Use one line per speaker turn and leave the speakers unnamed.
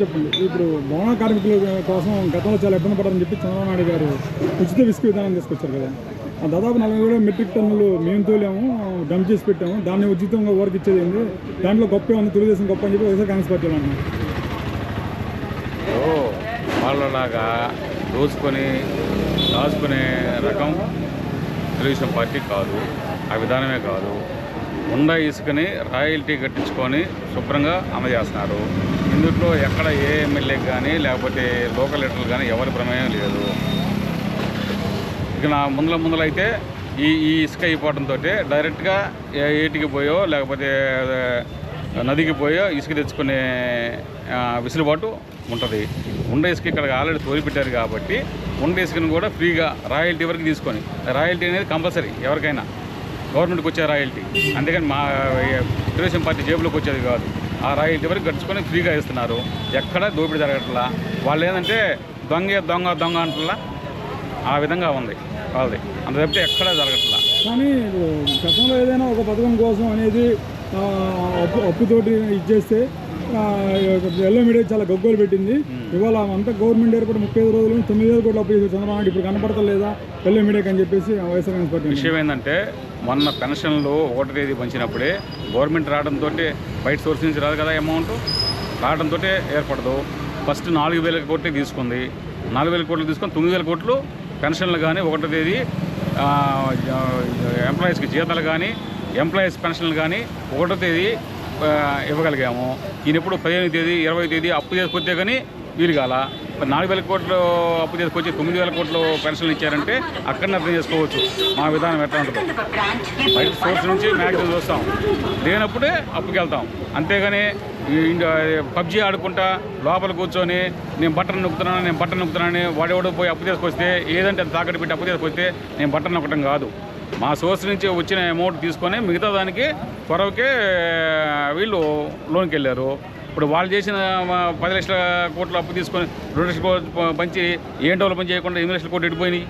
చెప్పండి. ఇప్పుడు భవన కార్మికుల కోసం గతంలో చాలా ఇబ్బంది పడాలని చెప్పి చంద్రబాబు నాయుడు గారు ఉచిత ఇసుక విధానం తీసుకొచ్చారు కదా. దాదాపు నలభై వేల మెట్రిక్ టన్నులు మేము తోలాము డంప్ చేసి పెట్టాము. దాన్ని ఉచితంగా ఊరికి ఇచ్చేది ఏంది? దాంట్లో గొప్ప ఉంది తెలుగుదేశం గొప్ప అని చెప్పి వైఎస్ఆర్ కాంగ్రెస్ పార్టీ
ఓ వాళ్ళలాగా దోచుకొని దాచుకునే రకం తెలుగుదేశం పార్టీ కాదు. ఆ విధానమే కాదు. ఉండ ఇసుకని రాయల్టీ కట్టించుకొని శుభ్రంగా అందజేస్తున్నారు ఇందులో ఎక్కడ ఏ ఎమ్మెల్యేకి కానీ లేకపోతే లోకల్ లీడర్లు కానీ ఎవరి ప్రమేయం లేదు. ఇక నా ముందల ముందల అయితే ఈ ఈ ఇసుక అయిపోవడంతో డైరెక్ట్గా ఏటికి పోయో లేకపోతే నదికి పోయో ఇసుక తెచ్చుకునే విసులుబాటు వెసులుబాటు ఉంటుంది. ఉండ ఇసుక ఇక్కడ ఆల్రెడీ తోలిపెట్టారు కాబట్టి ఉండ ఇసుకను కూడా ఫ్రీగా రాయల్టీ వరకు తీసుకొని రాయల్టీ అనేది కంపల్సరీ ఎవరికైనా. గవర్నమెంట్కి వచ్చే రాయల్టీ. అందుకని మా తెలుగుదేశం పార్టీ జేబులోకి వచ్చేది కాదు. ఆ రాయల్టీ వరకు గడుచుకొని ఫ్రీగా ఇస్తున్నారు ఎక్కడ దోపిడీ జరగట్లా? వాళ్ళు ఏంటంటే దొంగ దొంగ దొంగ అంటలా ఆ విధంగా ఉంది. వాళ్ళది. అంత తప్పితే ఎక్కడా జరగట్లా?
కానీ గతంలో ఏదైనా ఒక పథకం కోసం అనేది అప్పు అప్పుతోటి ఇచ్చేస్తే ఎల్లో మీడియా చాలా గగ్గోలు పెట్టింది. ఇవాళ అంతా గవర్నమెంట్ ఏర్పడి ముప్పై ఐదు రోజులు తొమ్మిది వేల కోట్లు అప్పు చేసి చంద్రబాబు నాయుడు ఇప్పుడు కనపడతలేదా? ఎల్లో మీడియాకి అని చెప్పేసి వైఎస్ఆర్ కాంగ్రెస్ పార్టీ అన్నారు.
విషయం ఏంటంటే మొన్న పెన్షన్లు ఒకటి తేదీ పంచినప్పుడే గవర్నమెంట్ రావడంతో బయట సోర్స్ నుంచి రాదు కదా అమౌంట్? రావడంతో ఏర్పడదు. ఫస్ట్ నాలుగు వేల కోట్లు తీసుకుంది. నాలుగు వేల కోట్లు తీసుకొని తొమ్మిది వేల కోట్లు పెన్షన్లు కానీ ఒకటో తేదీ ఎంప్లాయీస్కి జీతాలు కానీ ఎంప్లాయీస్ పెన్షన్లు కానీ ఒకటో తేదీ ఇవ్వగలిగాము. ఈయన ఎప్పుడు పదిహేను తేదీ ఇరవై తేదీ అప్పు చేసుకొస్తే కానీ వీలు కాల. మరి నాలుగు వేల కోట్లు అప్పు చేసుకొచ్చి తొమ్మిది వేల కోట్లు పెన్షన్లు ఇచ్చారంటే అక్కడనే అర్థం చేసుకోవచ్చు. మా విధానం ఎట్లా ఉంటుంది. బయట సోర్స్ నుంచి మ్యాక్సిమం చూస్తాం లేనప్పుడే అప్పుకి వెళ్తాం. అంతేగాని పబ్జీ ఆడుకుంటా లోపల కూర్చొని నేను బట్టను నొక్కుతున్నాను నేను బట్టను నొక్కుతున్నాను వాడెవడో పోయి అప్పు తీసుకొస్తే ఏదంటే అది తాకట్టు పెట్టి అప్పు తీసుకొస్తే నేను బట్టను నొక్కడం కాదు. మా సోర్స్ నుంచి వచ్చిన అమౌంట్ తీసుకొని మిగతా దానికి త్వరకే వీళ్ళు లోన్కి వెళ్ళారు. ఇప్పుడు వాళ్ళు చేసిన పది లక్షల కోట్ల అప్పు తీసుకొని రెండు లక్షల కోట్లు పంచి ఏం డెవలప్మెంట్ పని చేయకుండా ఎనిమిది లక్షల కోట్లు ఎడిపోయినాయి